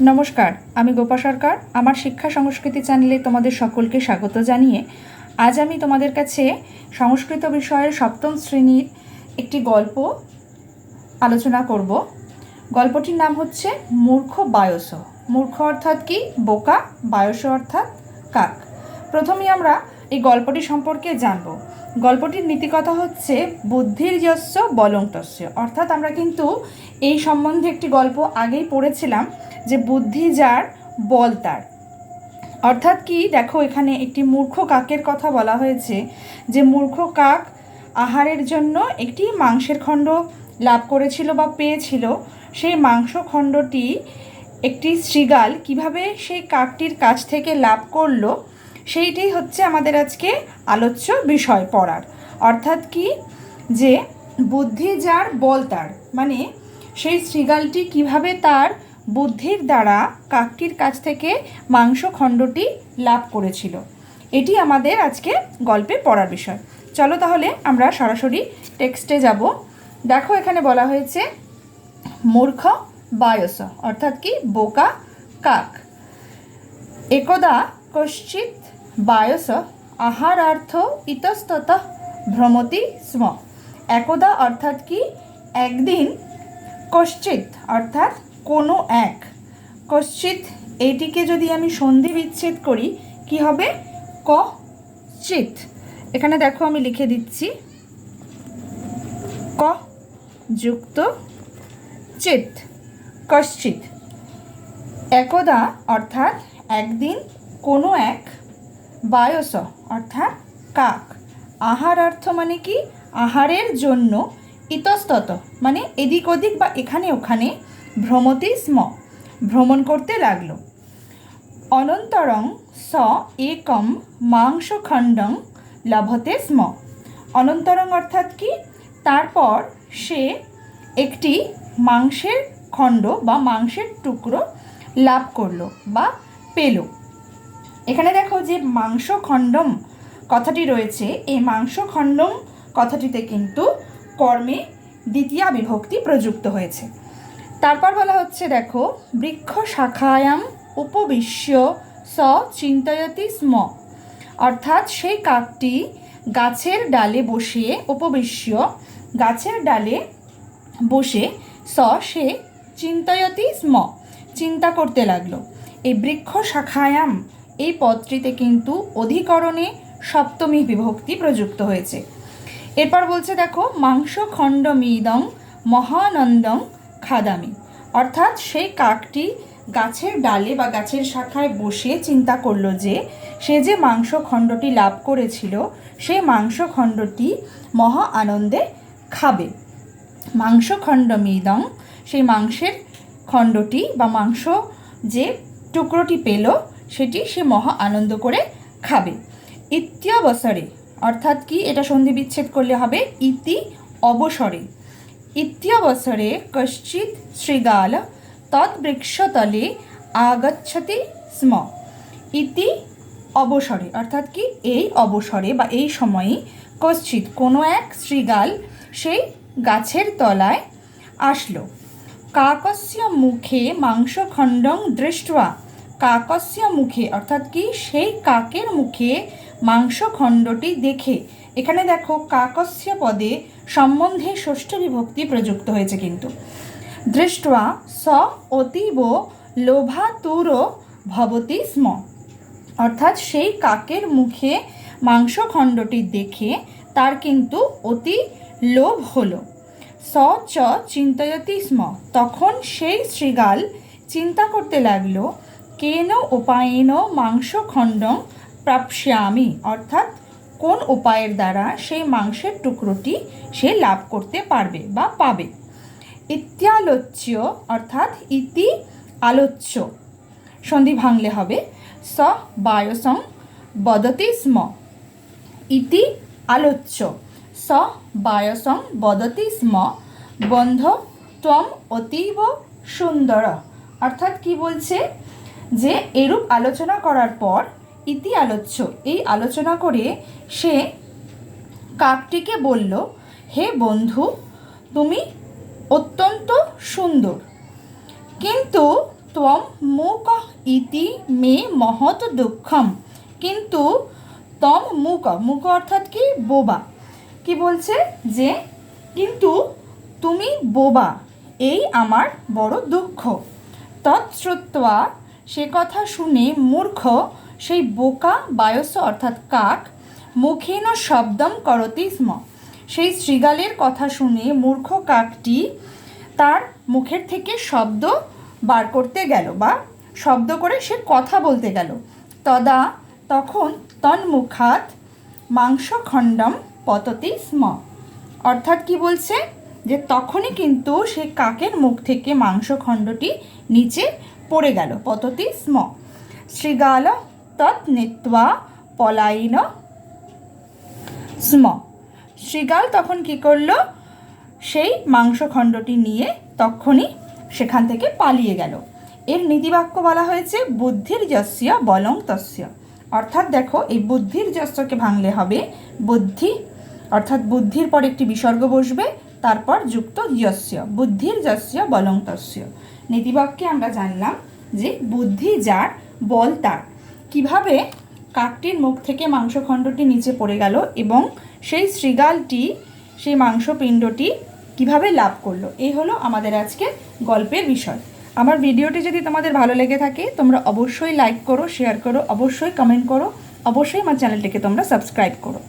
নমস্কার, আমি গোপা সরকার, আমার শিক্ষা সংস্কৃতি চ্যানেলে তোমাদের সকলকে স্বাগত জানিয়ে আজ আমি তোমাদের কাছে সংস্কৃত বিষয়ের সপ্তম শ্রেণির একটি গল্প আলোচনা করব। গল্পটির নাম হচ্ছে মূর্খ বায়স। মূর্খ অর্থাৎ কি? বোকা, বায়স অর্থাৎ কাক। প্রথমে আমরা এই গল্পটি সম্পর্কে জানব। গল্পটির নীতিকথা হচ্ছে, বুদ্ধির যস্য বলং তস্য। অর্থাৎ আমরা কিন্তু এই সম্বন্ধে একটি গল্প আগেই পড়েছিলাম যে বুদ্ধি যার, বল তার। অর্থাৎ কি, দেখো এখানে একটি মূর্খ কাকের কথা বলা হয়েছে যে মূর্খ কাক আহারের জন্য একটি মাংসের খণ্ড লাভ করেছিল বা পেয়েছিল। সেই মাংস খণ্ডটি একটি শৃগাল। কীভাবে সেই কাকটির কাছ থেকে লাভ করল? সেইটাই হচ্ছে আমাদের আজকে আলোচ্য বিষয় পড়ার। অর্থাৎ কি? যে বুদ্ধি যার বল তার। মানে সেই শৃগালটি কীভাবে তার বুদ্ধির দ্বারা কাকটির কাছ থেকে মাংস খণ্ডটি লাভ করেছিল। এটি আমাদের আজকে গল্পে পড়ার বিষয়। চলো তাহলে আমরা সরাসরি টেক্সটে যাব। দেখো এখানে বলা হয়েছে, মূর্খ বায়স অর্থাৎ কি? বোকা কাক। একদা কশ্চিৎ বায়স আহারার্থ ইতস্তত ভ্রমতি স্ম। একদা অর্থাৎ কি? একদিন কশ্চিৎ, অর্থাৎ কোনো এক। কশ্চিৎ, এইটিকে যদি আমি সন্ধি বিচ্ছেদ করি, কি হবে? ক চিত এখানে দেখো আমি লিখে দিচ্ছি। ক যুক্ত চিত কশ্চিৎ। একদা অর্থাৎ একদিন কোনো এক বায়স, অর্থাৎ কাক। আহার অর্থ মানে কি? আহারের জন্য ইতস্তত মানে এদিক ওদিক বা এখানে ওখানে ভ্রমতি স্ম, ভ্রমণ করতে লাগল। অনন্তরং স একম মাংসখণ্ডং লভতে স্ম। অনন্তরং অর্থাৎ কি? তারপর সে একটি মাংসের খণ্ড বা মাংসের টুকরো লাভ করল বা পেল। এখানে দেখো যে মাংস খণ্ডম কথাটি রয়েছে। এই মাংস খণ্ডম কথাটিতে কিন্তু কর্মে দ্বিতীয়া বিভক্তি প্রযুক্ত হয়েছে। তারপর বলা হচ্ছে, দেখো, বৃক্ষ শাখায়াম উপবিশ্য স চিন্তয়তি স্ম। অর্থাৎ সেই কাকটি গাছের ডালে বসে উপবিশ্য, গাছের ডালে বসে স, সে চিন্তয়তি স্ম। চিন্তা করতে লাগল। এই বৃক্ষ শাখায়াম এই পদটিতে কিন্তু অধিকরণে সপ্তমী বিভক্তি প্রযুক্ত হয়েছে। এরপর বলছে দেখো, মাংস খণ্ডমিদং মহানন্দং খাদামি। অর্থাৎ সেই কাকটি গাছের ডালে বা গাছের শাখায় বসে চিন্তা করল যে, সে যে মাংস খণ্ডটি লাভ করেছিল, সেই মাংস খণ্ডটি মহা আনন্দে খাবে। মাংস খণ্ডমিদং, সেই মাংসের খণ্ডটি বা মাংস যে টুকরোটি পেল সেটি সে মহা আনন্দ করে খাবে। ইত্যবসরে, অর্থাৎ কি? এটা সন্ধি বিচ্ছেদ করলে হবে ইতি অবসরে। ইত্যবসরে কশ্চিৎ শৃগাল তৎবৃক্ষতলে আগচ্ছতি স্ম। ইতি অবসরে, অর্থাৎ কি? এই অবসরে বা এই সময়ে কশ্চিৎ কোনো এক শৃগাল সেই গাছের তলায় আসলো। কাকস্য মুখে মাংসখণ্ডং দৃষ্ট্বা কাকস্য মুখে, অর্থাৎ কি? সেই কাকের মুখে মাংসখণ্ডটি দেখে। এখানে দেখো, কাকস্য পদে সম্বন্ধে ষষ্ঠ বিভক্তি প্রযুক্ত হয়েছে কিন্তু। দৃষ্ট্বা স অতীব লোভাতুর ভবতি স্ম। অর্থাৎ সেই কাকের মুখে মাংসখণ্ডটি দেখে তার কিন্তু অতি লোভ হলো। স চ চিন্তয়তি স্ম। তখন সেই শৃগাল চিন্তা করতে লাগল কেন উপায়েন মাংসখণ্ডং প্রাপ্স্যামি। অর্থাৎ কোন উপায়ের দ্বারা সেই মাংসের টুকরোটি সে লাভ করতে পারবে বা পাবে। ইত্যালোচ্য, অর্থাৎ ইতি আলোচ্য। সন্ধি ভাঙলে হবে। স বায়সং বদতি স্ম। ইতি আলোচ্য। স বায়সং বদতি স্ম। বন্ধ ত্বম অতীব সুন্দর। অর্থাৎ কি বলছে? যে এরূপ আলোচনা করার পর ইতি আলোচ্য। এই আলোচনা করে সে কাকটিকে বলল, হে বন্ধু, তুমি অত্যন্ত সুন্দর। কিন্তু ত্বম মুক ইতি মে মহৎ দুঃখম। কিন্তু তম মুক মুক অর্থাৎ কি? বোবা। কি বলছে? যে, কিন্তু তুমি বোবা, এই আমার বড় দুঃখ। তৎশ্রুত্বা সে কথা শুনে মূর্খ সেই বোকা বায়স অর্থাৎ কাক মুখেন শব্দম করতি স্ম। সেই শৃগালের কথা শুনে মূর্খ কাকটি তার মুখের থেকে শব্দ বার করতে গেল বা শব্দ করে সে কথা বলতে গেল। তদা তখন তন্মুখাত মাংসখণ্ডম পততি স্ম। অর্থাৎ কি বলছে? যে তখনই কিন্তু সে কাকের মুখ থেকে মাংসখণ্ডটি নিচে পড়ে গেল। পততি স্ম। শৃগাল তৎ নেত্বা পলায়িন স্ম। শৃগাল তখন কি করল? সেই মাংসখণ্ডটি নিয়ে তখনই সেখান থেকে পালিয়ে গেল। এর নীতিবাক্য বলা হয়েছে, বুদ্ধির যস্য বলং তস্য। অর্থাৎ দেখো, এই বুদ্ধির যস্যকে ভাঙলে হবে বুদ্ধি। অর্থাৎ বুদ্ধির পর একটি বিসর্গ বসবে, তারপর যুক্ত যস্য। বুদ্ধির যস্য বলং তস্য। নীতিবাক্যে আমরা জানলাম যে বুদ্ধি যার, বল তার। কীভাবে কাকটির মুখ থেকে মাংসখণ্ডটি নিচে পড়ে গেল এবং সেই শৃগালটি, সেই মাংসপিণ্ডটি কীভাবে লাভ করল? এই হলো আমাদের আজকে গল্পের বিষয়। আমার ভিডিওটি যদি তোমাদের ভালো লেগে থাকে, তোমরা অবশ্যই লাইক করো শেয়ার করো, অবশ্যই কমেন্ট করো, অবশ্যই আমার চ্যানেলটিকে তোমরা সাবস্ক্রাইব করো।